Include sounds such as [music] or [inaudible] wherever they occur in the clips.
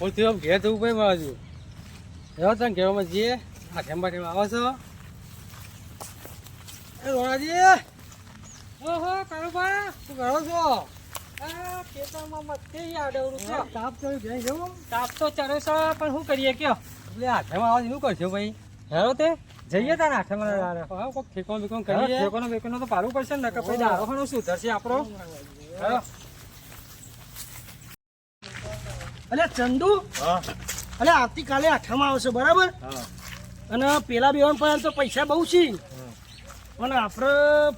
તો તું આમ ઘેર જવું ભાઈ મારા એવો તને ઘેરમાં જઈએ? આ ઠેમ બાટેમ આવો છો? એ રોણાજી! ઓહો કારોબાર તું ઘરો છો? ખેતરમાં મસ્તી છે. તાપ તો ઘેર જવું તાપ તો ચડે છે પણ શું કરીએ કયો? એટલે આ ઠેમ શું કરશો ભાઈ? હેરો તે જઈએ. હા કોઈક ઠેકોણ બીકોણ હેરો, કરીએ. તો પાડવું પડશે ને નકર પછી દારો ખાનો સુધરશે આપણો. અલે ચંદુ. અલે આવતીકાલે આઠમાં આવશે બરાબર? અને પેલા બેવાન પાસે તો પૈસા બહુ છે. પણ આપણે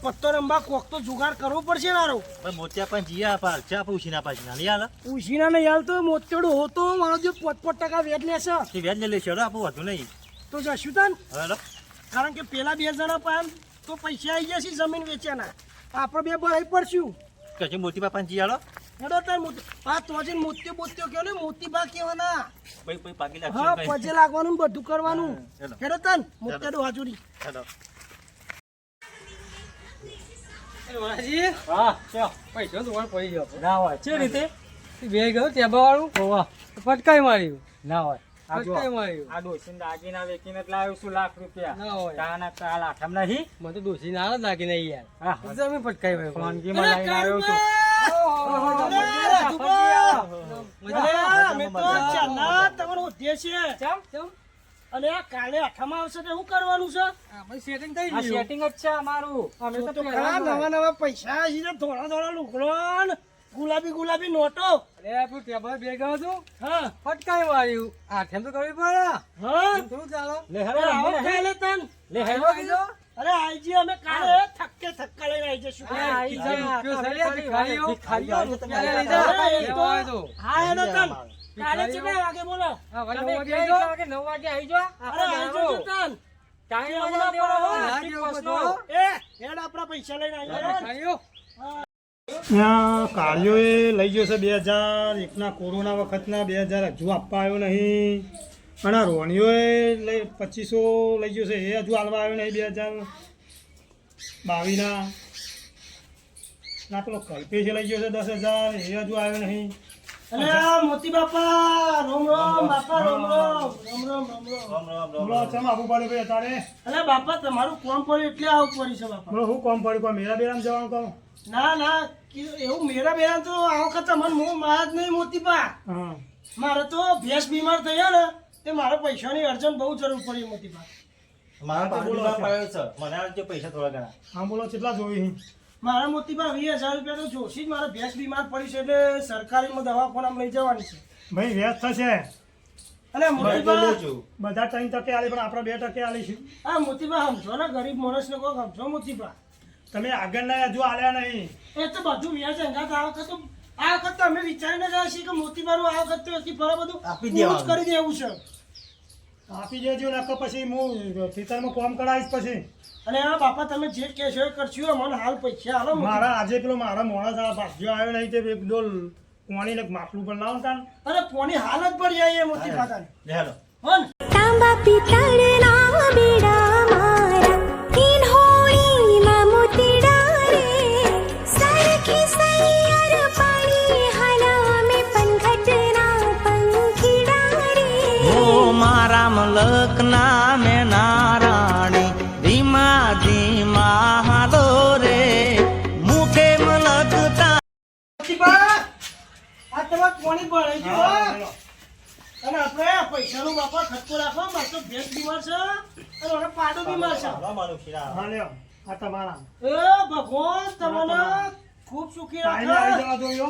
પત્તો રમવા કોક તો જુગાર કરવો પડશે તારો પણ મોતિયા પણ જીયા પા ચા પૂછીના પાછી. ના હાલ? ઉશીના ને યાલ તો મોતેડો હોતો મારો જે પોત ટકા વેચ લેશે. તે વ્યાજ ને લેશે હેડો આપું વધુ નહીં. તો જશું તાન? કારણ કે પેલા બે જણા પાસે તો પૈસા આવી જશે જમીન વેચ્યાના આપણે બે ભરાઈ પડશું. કશું મોતી બાપા જી હાલો હેડો તાર ના આ તો જે મોત્યો બોત્યો કહો ને? મોતી બા કહેવાના ભાઈ ભાઈ પાકી હા લાગશે ભાઈ. પજે લાગવાનું બધું કરવાનું. હેડો હેડો તાન મોત્યાડો હાજુરી હેડો હા પૈસા તો પડી ગયો ના હોય. ચે રીતે? બે ગયો ટેબા વાળું હોવા. પટકાઈ માર્યું. ના હોય. આ માર્યું. છું તો છું તો છે? અને કાલે આઠમાં આવશે તો શું કરવાનું છે સેટિંગ થઈ ગયું સેટિંગ જ છે અમારું અમે તો તો. નવા નવા પૈસા છે ને ધોળા ધોળા લુગડો ગુલાબી ગુલાબી નોટો અરે આપણું ટેબલ બે ગયો હતું હા ફટકાઈ માર્યું આઠેમ તો કરવી પડે હા થોડું ચાલો લે આવો તન કીધું. અરે આઈજી અમે કાલે થક્કે થક્કા લઈને આવી જશું હા, જા. એ તન કાલે કેટલા વાગે બોલો. તમે કેટલા વાગે? નવ વાગે આવી. આપણે લઈ ગયો છે બે હજાર. એકના કોરોના વખતના બે હજાર. હજુ આપવા આવ્યો નહીં. અને આ રોણીઓ એ લઈ પચીસો લઈ ગયો છે. એ હજુ હાલવા આવ્યો નહીં બે હજાર. બાવીસના ના પેલો કલ્પેશ લઈ ગયો છે દસ હજાર એ હજુ આવ્યો નહીં. અરે મોતી બાપા રોમ રોમ બાપા રોમ રોમ રોમ રોમ. રોમ રોમ રામ રામ. રામ ચમ આવવું પડ્યું ભાઈ તારે અરે બાપા તમારું કોમ પડ્યું એટલે આવું પડ્યું છે બાપા. બોલો શું કોમ પડ્યું? કોઈ મેરા બેરામ જવાનું કહું? ના ના એવું મેરા બેરા તો આ વખત મને મોં મારા જ નહીં મોતી હા. મારે તો ભેંસ બીમાર થયો ને તે મારા પૈસાની અર્જન્ટ બહુ જરૂર પડી મોતી પા મારા તો બોલો છો. મને પૈસા થોડા ઘણા. હા બોલો કેટલા જોઈ મારા મોતી પા વીસ હજાર રૂપિયા તો જોશી જ મારે ભેંસ બીમાર પડી છે એટલે સરકારીમાં દવાખાનામાં લઈ જવાની છે. ભાઈ વ્યાજ થશે. અને મોતી મેં તો પા લેજો. બધા ત્રણ ટકે આલી પણ આપણે બે ટકે આલીશું આ મોતી પા સમજો ને ગરીબ માણસને કોઈ સમજો મોતી પા તમે આગળના હજુ આલ્યા નહીં. એ તો બધું વ્યાજ અંગાત આ વખત તો આ વખત તો અમે વિચારીને જ છીએ કે મોતીબારું આ વખત તો એથી બધું આપી જ કરી દેવું છે. આપી દેજો નકર પછી હું ખેતરમાં કોમ કરાવીશ પછી. અને આ બાપા તમે જે કહેશો એ કરશું મને હાલ પૈસા હાલો મારા આજે પેલો મારા મોણસ આ ભાગ્યો આવ્યો નહીં તે એક ડોલ પાણીને માટલું પણ લાવો તાન અરે કોની હાલત પડી જાય એ મોતી ખાતાની. લે હેડો હો ને? તાંબા પિત્તળના બેડા હો? અને આપણે આ પૈસાનો બાપા ખર્ચો રાખો મારે તો ભેંસ બીમાર છે અને મારો પાડો બીમાર છે. હા લ્યો આ તમારા. એ ભગવાન તમને ખૂબ સુખી રાખે. હો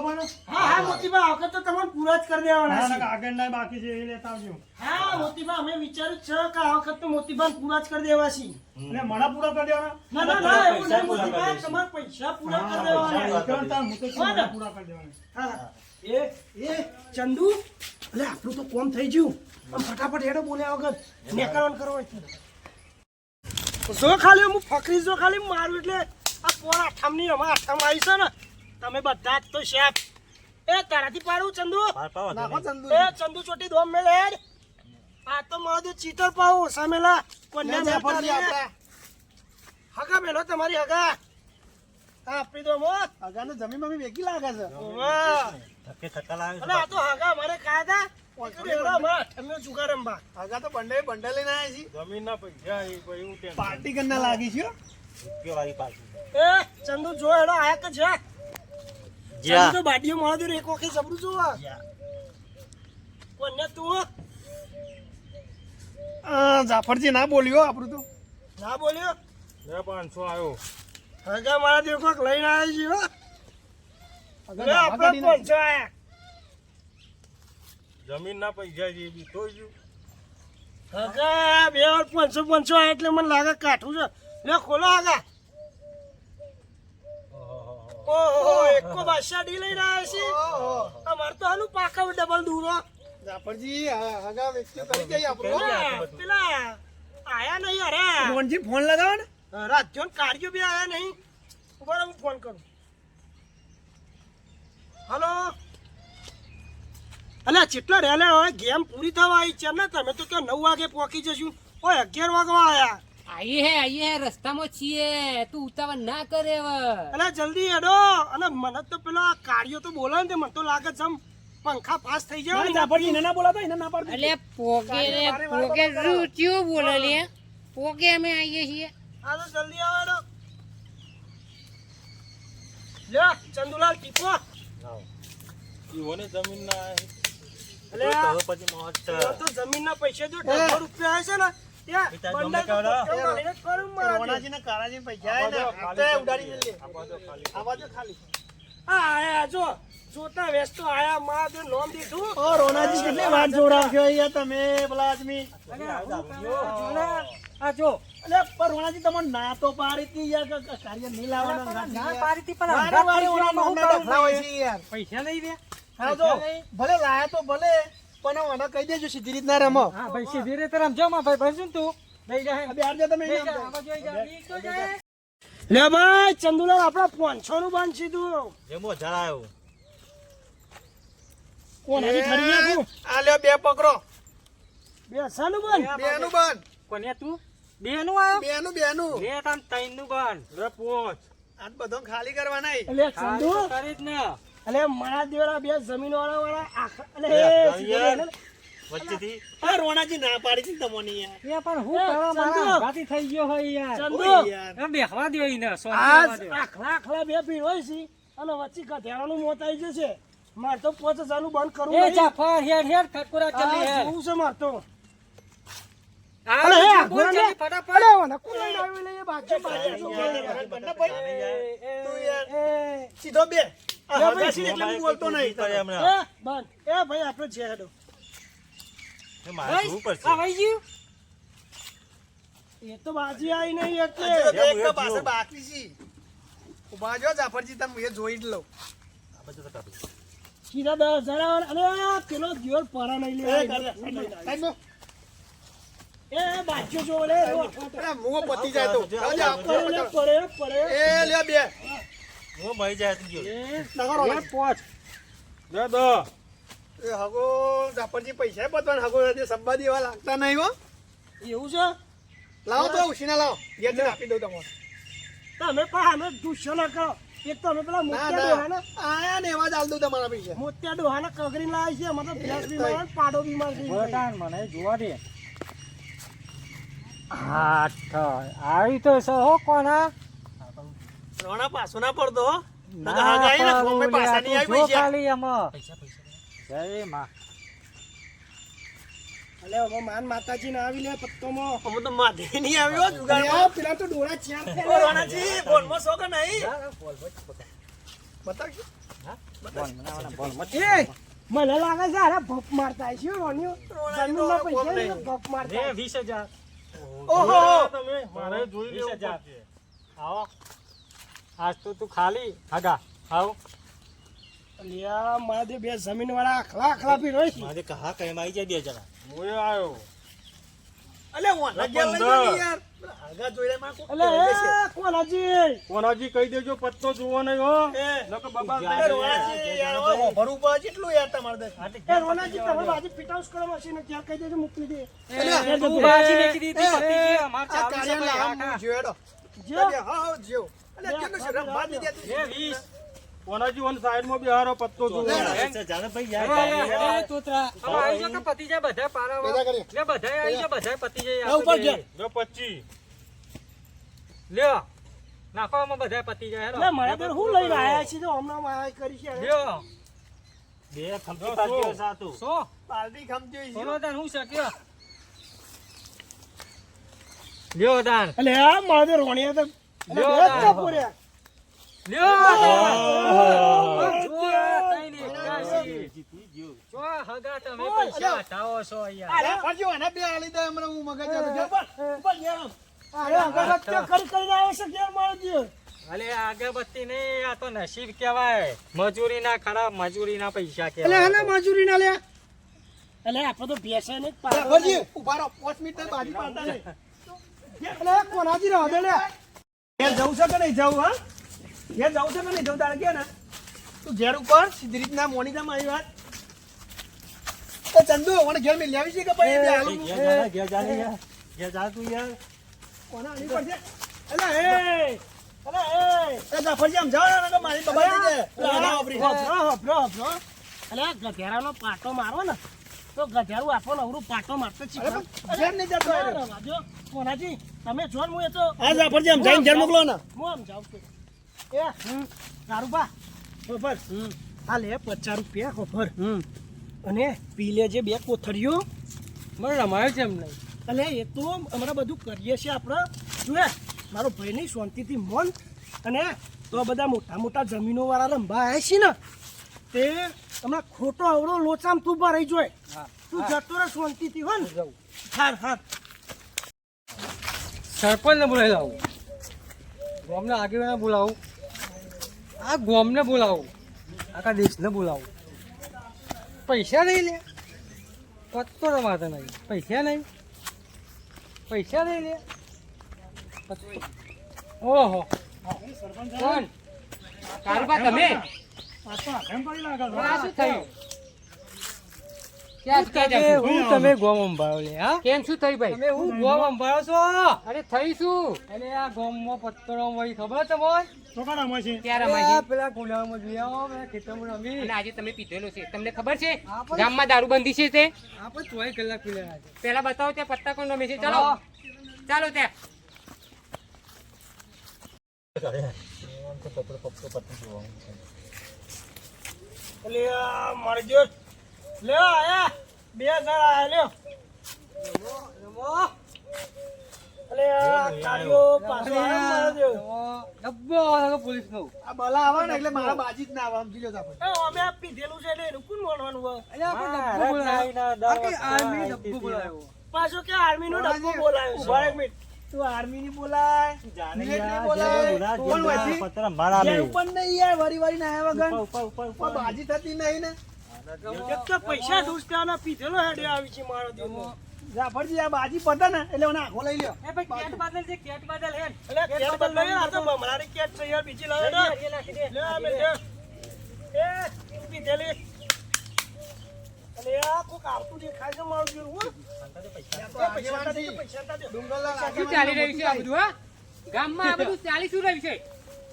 હા મોતીબા આ વખત તો તમને પૂરા જ કરી દેવાના છે. આગળ ના બાકી છે એ લેતા આવજો. હા મોતીબા અમે વિચાર્યું છે કે આ વખત તો મોતીબા પૂરા જ કરી દેવા છે એટલે મને પૂરા કરી દેવાના? ના ના ના એવું નહીં મોતીબા તમારા પૈસા પૂરા કરી દેવાના. પૂરા કરી દેવાના. હા. એ એ ચંદુ? એટલે આપણું તો કોમ થઈ ગયું. આમ ફટાફટ હેડો બોલ્યા વગર. મેકરણ કરો હોય તો. જો ખાલી હું ફકરી જો ખાલી મારું એટલે આ પોણા આઠમની અમારા આઠમ આવી છે ને તમે બધા જ તો શેફ. એ તારાથી પાડું ચંદુ? માર ચંદુ. એ ચંદુ ચોટી દોમ મેલે હેડ. આ તો મારો ચીટર પાઉ સામેલા કોન્યા પડી ફરી હગા મેલો તમારી હગા. આ આપી દો મોત હગાનો જમીન મમ્મી વેગી લાગે છે. વાહ. ધક્કે ધક્કા લાવે છે આ તો હાગા મારે કાયદા પાર્ટી કરના લાગી છે હો. રૂપિયો એ ચંદુ જો એડો આયા કે છે. ચંદુ તો બાડીઓ મળો દે એક વખત જબરું જો. કોને તું આ જાફરજી ના બોલ્યો આપણું તો? ના બોલ્યો? લે પાંચસો આવ્યો હગા મારા દેખો કોક લઈને આવી છે આયા. જમીનના પૈસા જે બી તો ગયું બે વાર પાંચસો પાંચસો આયા એટલે મને લાગે કાઠું છે. લે ખોલો હગા ઓહો એકો બાદશાહ ડી લઈને આવ્યા છે. અમાર તો હાલું પાકા ડબલ દૂરો જાફરજી હ- વ્યક્તિ કરી જઈએ આપણું. પેલા આયા નહીં અરે. મોહનજી ફોન લગાવો ને. રાજ્યો કાર્યો બી આયા નહીં. બરાબર હું ફોન કરું. હલો. અલ્યા ચેટલા રેલે હવે ગેમ પૂરી થવા આવી છે ને તમે તો કે નવ વાગે પહોંચી જશું. ઓય અગિયાર વાગવા આયા. આઈએ હે આઈએ હે રસ્તામાં છીએ. તું ઉતાવળ ના કરે હવે. અલ્યા જલ્દી હેડો. અને મને તો પેલો આ કાર્યો તો બોલે ને મને તો લાગે છે આમ પંખા પાસ થઈ જાય ના. પડી એને ના બોલાતો એને ના પાડતો. એટલે પોકે રે પોકે રૂચ્યો બોલે લે. પોગે અમે આઈએ છીએ. આ તો જલ્દી આવે હેડો. લે ચંદુલાલ ટીપો ઈવોને છે. તો તો જમીનના પૈસા જો ઢગલો રૂપિયા હશે ને ને ને જોતા વેસ્તો આયા માં દે નોમ દીધું. ઓ રોણાજી કેટલી વાત જોડાવ્યો યાર તમે પેલા આદમી. આ જો. અલે પણ રોણાજી તમને ના તો પાડી હતી યાર કાર્ય નહીં લાવવાના ના પાડી પણ પૈસા લઈ દે હા જો ભલે લાયા તો ભલે પણ મને કહી દેજો સીધી રીતના રમો. હા ભાઈ સીધી રીતે રમજો માં ભાઈ ભાઈ તું. લઈ જા આ તમે લે ભાઈ ચંદુલાલ આપડા પાંચસો નું બંધ સીધું આ બે પકડો. બેસાનું બંધ બેનું બન કોને તું? બે નું બેનું બેનું. બે તાન ત્રણનું બન લે પોચ આ બધો ખાલી કરવા નહીં એટલે ચંદુ? કરી જ ને. એટલે મારા દેવડા બે જમીન વાળા વાળા આખા એટલે લે, એ ભાઈ સીધું યાર. એને- વચ્ચેથી. આ રોણાજી ના પાડી છે તમને યાર. એ પણ હું કરવા મારા અંગાથી થઈ ગયો હોય યાર. ચંદુ ઓય બેહવા દો ઈને શાંતિ આજ રહેવા દો. આખલા આખલા બે ભીડ હોય છે. અને વચ્ચે ગધેડાનું મોત આવી જશે મારે તો પાંચ હજાર બંધ કરવું એ ઠાકોરા ચલી છે મારે તો. અલે હે, ફટાફટ. અલે બાજુ બાજુ તું યાર. સીધો બે. એટલે હું બોલતો નહીં. કરે હમણાં. એ બંધ એ ભાઈ આપણે છે હેડો મારે જોવું પડશે. આ વહી ગયું? એ તો બાજી આવી નહીં એટલે. હજી તો એ એક તો પાસે બાકી છે. ઊભા જો જાફરજી તમે એ જોઈ જ લઉં આ બધું તો કાપી. સીધા દસ હજાર આવે. પેલો દિયોર પરા નહીં લે એ કરે, સાઈડમાં. એ બાજુ જો લે. અરે મું પતી જાય તો. પડે પડે. એ લે બે. હું મરી જાય તો ગયો. નગર પોચ. લે દો. એ હગો જાફરજી પૈસા બતવાન હગો નથી એવા લાગતા નહીં હો. એવું છે? લાવો તો ઉછીના લાવો. ઘેર આપી દઉં તમને. તમે પણ અમે ગુસ્સો ના કરો. એક તો અમે પેલા ના મોત્યા ડોહાના આયા ને એવા જ આલ દઉં તમારા પૈસા. મોત્યા ડોહાના કગરી લાવી છે. ભેંસ બીમાર પાડો બીમાર. મને જોવા દે. હા આવી તો છે હો કોના? રોણા પાછો ના પડતો હો. ના આઈ ને ફોન પાછા લે, નહીં આવી પૈસા ખાલી એમાં જય માં. અલે હવે માન માતાજી ના આવી લે પત્તોમાં. અમે તો માધે નહીં આવ્યો જુગાડમાં. અરે, પેલા તો ડોળા ચાર થયા. રોણાજી બોલમાં છો કે નહીં બતાવજો. એ મને લાગે છે અરે ભપ મારતા છે હો, રોનિયો. જમીનના કોમ પૈસા ભપ મારતા હશે. વીસ હજાર. ઓહો. તમે મારે જોઈ લેવું. પડશે. આવો. આજ તો તું ખાલી. હગા. આવો લ્યા મારા બે જમીન વાળા આખલા આખલા પી છે. મારે કહા કઈ આવી જાય બે જણા. હું એ આવ્યો અલે કોનાજી? કોનાજી કહી દેજો પત્તો જુઓ નહીં હો. એ. બાબા હવે ભરવું પડે કેટલું યાર તમારે દે રોનાજી, તમે બાજુ fit કરો મશીન, ત્યાં કહી દેજો મોકલી દે. તું બાજી મેકી દીધી, એ, અમાર ચાલુ છે હા, હું. જો, હા હા, બિહારો પત્તો જો ભાઈ યાર. તોતરા હવે આવી કે પતિ જાય બધા પારાવા લે બધા આવી જાઓ બધા પતિ જાય ઉપર જા. જો પચી. લ્યો નાખો બધા પતિ જાય હેલો એટલે મને તો લઈને આયા છે તો હમણાં આયા કરી છે લ્યો. બે ખમતી પાલટી ખમતી છે હું શક્યો? લ્યો દાન. આ મારે રોણિયા તો પૈસા અગરબત્તી નહીં આ તો નસીબ કેવાય મજૂરીના ખરાબ મજૂરીના પૈસા એટલે કહેવાય. આના મજૂરી ના લે. એટલે આપણે તો બેસે ને ઊભા રહો. પાંચ મિનિટ બાજી પાડતા નહીં. એટલે કોનાજી રહો લે. ઘેર જવું છે કે નહીં જવું હા ઘેર જવું છે કે નહીં જવું તારે કે ને તું ઘેર ઉપર સીધી રીતના મોની જા વાત એ ચંદુ મને ઘેર મેં લેવી છે કે પછી ઘેર જાને, ઘેર જાને યાર. ઘેર જા તું યાર. કોના આની પર છે? એટલે એ એટલે એ એ જાફરજી આમ જાઓ ને કે મારી બબાઈ દે એટલે આના વાપરી. હભરો, હભરો, હભરો. એટલે આ ગધેડાનો પાટો મારો ને તો ગધેડું આખો નવરું પાટો મારતો છે. ઘેર નહીં જતો વાજો કોનાજી તમે જો હું એ તો હા જાફરજી આમ જઈને ઘેર મોકલો ને. હું આમ જાઉં છું. એ દારૂબા. ખબર આ લે પચાસ રૂપિયા ખબર અને પી લેજે બે કોથળીઓ. મને રમાયો છે એમને એટલે એ તો અમારે બધું કરીએ છીએ આપણે. જોયે મારો ભાઈ નહીં શાંતિથી મન. અને તો બધા મોટા મોટા જમીનો વાળા રંબા આવ્યા છે ને તે હમણાં ખોટો અવળો લોચામ તું ઊભા રહી જોય. તું જતો રહે શાંતિથી હો ને. હાર હાર. સરપંચને બોલાવી લાવું. ગોમને આગેવાને બોલાવું. આ ગોમને બોલાવું. આખા દેશને બોલાવું. પૈસા નહીં લે. પત્તો રમાતા નહીં. પૈસા નહીં. પૈસા નહીં લે. ઓહો. સરપંચ કારુબા તમે? ગોમ કેમ શું થઈ ભાઈ હું ગોમ અંબાળો છો અરે થઈ શું અને આ ગોમમાં પત્તરો વળી ખબર તમને ચોકાડામાં છે ક્યાં આ રમાજી પેલા ખેતરમાં રમી અને આજે તમે પીધેલો છે તમને ખબર છે ગામમાં દારૂબંધી છે તે પેલા બતાવો ત્યાં પત્તા કોણ રમે છે ચાલો ચાલો ત્યાં આમ તો પકડો, પકડો, પકડો જોવાનું છે. એટલે લે આયા. બે જણા આયા લ્યો. પાછો આવ્યો મારો દેવ. ડબ્બો આવે પોલીસ નો. આ બલા આવે ને એટલે મારા બાજી જ ના આવે સમજી લો આપણે એ અમે આ પીધેલું છે એટલે એનું કોણ માનવાનું આર્મી ડબ્બો બોલાવ્યો પાછો કે આર્મી નો ડબ્બો બોલાયો. તું આર્મી ની બોલાય જાને બોલાય. કોણ બોલા, વચ્ચે? મારા લે. ઉપર નહીં યાર વરી વરી ના આવ્યા વગર ઉપર, ઉપર, ઉપર, બાજી થતી નહીં ને. એક તો પૈસા દુષ્ટાના પીધેલો હેડે આવી છે મારો દેવનો જાફરજી આ બાજી પતે ને એટલે મને આખો લઈ લ્યો. એ ભાઈ કેટ બાદલ છે કેટ બાદલ હે એટલે કેટ આ તો બમણાની કેટ છે યાર બીજી લાવે ને લે આ એ પીધેલી. અલે આ કોક આવતું દેખાય છે મારું જેવું હો. પૈસા પૈસા દે પૈસા દે. શું ચાલી રહ્યું છે આ બધું હા? ગામમાં આ બધું ચાલી શું રહ્યું છે?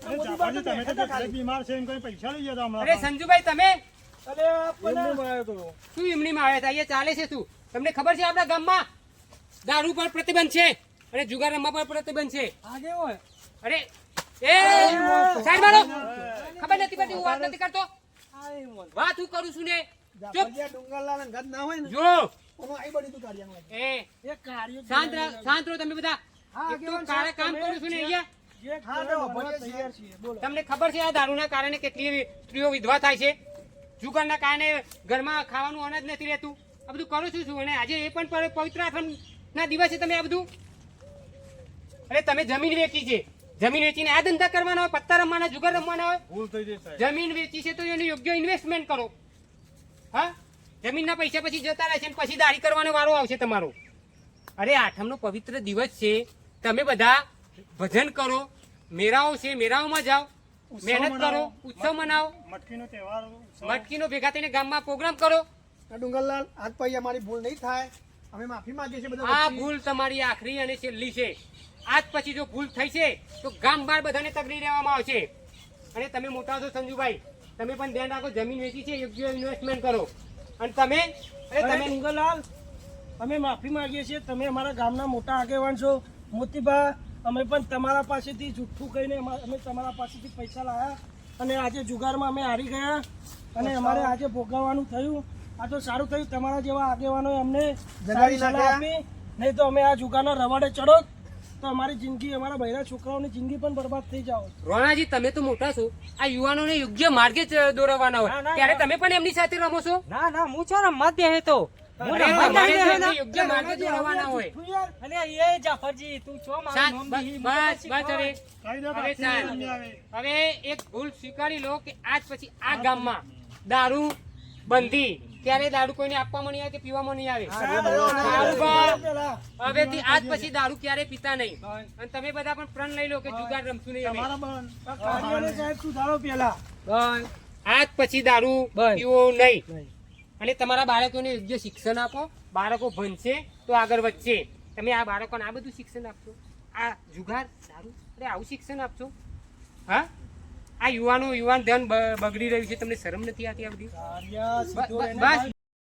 અરે જાપાજી, તમે તો કેટલાક બીમાર છે એમ કઈ પૈસા લઈ જતા અરે સંજુભાઈ તમે? શું એમનીમાં આવ્યા હતા? અહીંયા ચાલે છે શું? તમને ખબર છે આપણા ગામમાં? દારૂ પર પ્રતિબંધ છે. અને જુગાર રમવા પર પ્રતિબંધ છે. અરે એ સાઈડ ખબર નથી પડતી હું વાત નથી કરતો. વાત હું કરું છું ને? ચૂપ. જાફરજી ડુંગરલાલ અંગત ના હોય ને જો. ઓનો આઈ બડી તું કાર્ય એ. એ કાર્ય શાંત રહો શાંત રહો તમે બધા. એક તો કાળે કામ કરું છું ને અહીંયા. હા તો ભલે તૈયાર છીએ બોલો. તમને ખબર છે આ દારૂના કારણે કેટલી સ્ત્રીઓ વિધવા થાય છે? જુગારના કારણે ઘરમાં ખાવાનું અનાજ નથી રહેતું. આ બધું કરું છું છું અને આજે એ પણ પવિત્ર આશ્રમ ના દિવસે તમે આ બધું અરે તમે જમીન વેચી છે. જમીન વેચીને આ ધંધા કરવાના હોય પત્તા રમવાના જુગાર રમવાના હોય. ભૂલ થઈ જશે. જમીન વેચી છે તો એનું યોગ્ય ઇન્વેસ્ટમેન્ટ કરો. હા? જમીનના પૈસા પછી જતા રહેશે પછી દારી કરવાનો વારો આવશે તમારો. અરે આઠમનો પવિત્ર દિવસ છે. તમે બધા ભજન કરો. મેરાઓ છે મેરાઓમાં જાઓ. મહેનત કરો. ઉત્સવ મનાવો. મટકીનો તહેવાર મટકીનો ભેગા થઈને ગામમાં પ્રોગ્રામ કરો. ડુંગરલાલ આજ પછી અમારી ભૂલ નહીં થાય. અમે માફી માંગીએ છીએ બધા આ ભૂલ તમારી આખરી અને છેલ્લી છે. આજ પછી જો ભૂલ થઈ છે તો ગામ બાર બધાને તગડી રહેવામાં આવશે. અને તમે મોટા છો સંજુભાઈ. તમે પણ ધ્યાન રાખો જમીન વેચી છે યોગ્ય ઇન્વેસ્ટમેન્ટ કરો. અને તમે? અરે તમે મંગલલાલ અમે માફી માંગીએ છીએ તમે અમારા ગામના મોટા આગેવાન છો. મોતીભા અમે પણ તમારા પાસેથી જુઠ્ઠું કહીને અમા- તમારા પાસેથી પૈસા લાવ્યા અને આજે જુગારમાં અમે હારી ગયા અને અમારે આજે ભોગવવાનું થયું. આ તો સારું થયું તમારા જેવા આગેવાનોએ અમને જગાડી આપી. નહીં તો અમે આ જુગારના રવાડે ચડો તો અમારી જિંદગી અમારા બહેરા છોકરાઓની જિંદગી પણ બરબાદ થઈ જાઓ રોણાજી તમે તો મોટા છો. આ યુવાનોને યોગ્ય માર્ગે જ દોરવાના હોય. ત્યારે તમે પણ એમની સાથે રમો છો? ના ના હું છો રમવા દે તો. હવે એક ભૂલ સ્વીકારી લો કે આજ પછી આ ગામમાં દારૂ બંધી. ત્યારે દારૂ કોઈને આપવામાં નહીં આવે કે પીવામાં નહીં આવે. હવેથી આજ પછી દારૂ ક્યારે પીતા નહીં. અને તમે બધા પણ પ્રણ લઈ લો કે જુગાર રમશું નહીં આજ પછી દારૂ. પીવો નહીં. અને તમારા બાળકોને યોગ્ય શિક્ષણ આપો. બાળકો ભણશે તો આગળ વધશે. તમે આ બાળકોને આ બધું શિક્ષણ આપશો આ જુગાર દારૂ અરે આવું શિક્ષણ આપશો હા? આ યુવાનો યુવાન ધ્યાન બગડી રહ્યું છે. તમને શરમ નથી આવતી આ બધી? બસ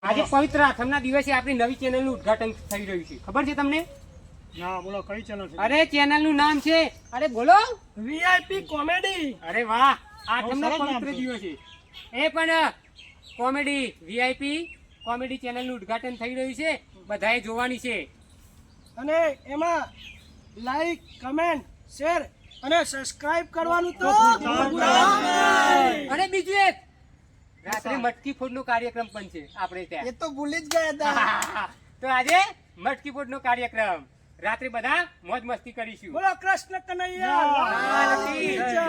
આજે પવિત્ર આથમના દિવસે આપણી નવી ચેનલનું ઉદ્ઘાટન થઈ રહ્યું છે. ખબર છે તમને? ના બોલો કઈ ચેનલ છે? અરે ચેનલનું નામ છે. અરે બોલો. વીઆઈપી કોમેડી અરે વાહ. આઠમનો પવિત્ર. દિવસ છે. એ પણ કોમેડી વીઆઈપી કોમેડી ચેનલનું ઉદ્ઘાટન થઈ રહ્યું છે. બધાએ જોવાની છે. અને એમાં લાઈક કમેન્ટ શેર અને સબસ્ક્રાઇબ કરવાનું તો અને બીજું એક. રાત્રે મટકી ફોડનો કાર્યક્રમ પણ છે આપણે ત્યાં. એ તો ભૂલી જ ગયા હતા. [laughs] તો આજે મટકી ફોડનો કાર્યક્રમ. રાત્રે બધા મોજ મસ્તી કરીશું. બોલો કૃષ્ણ કનૈયા લાલ કી જય.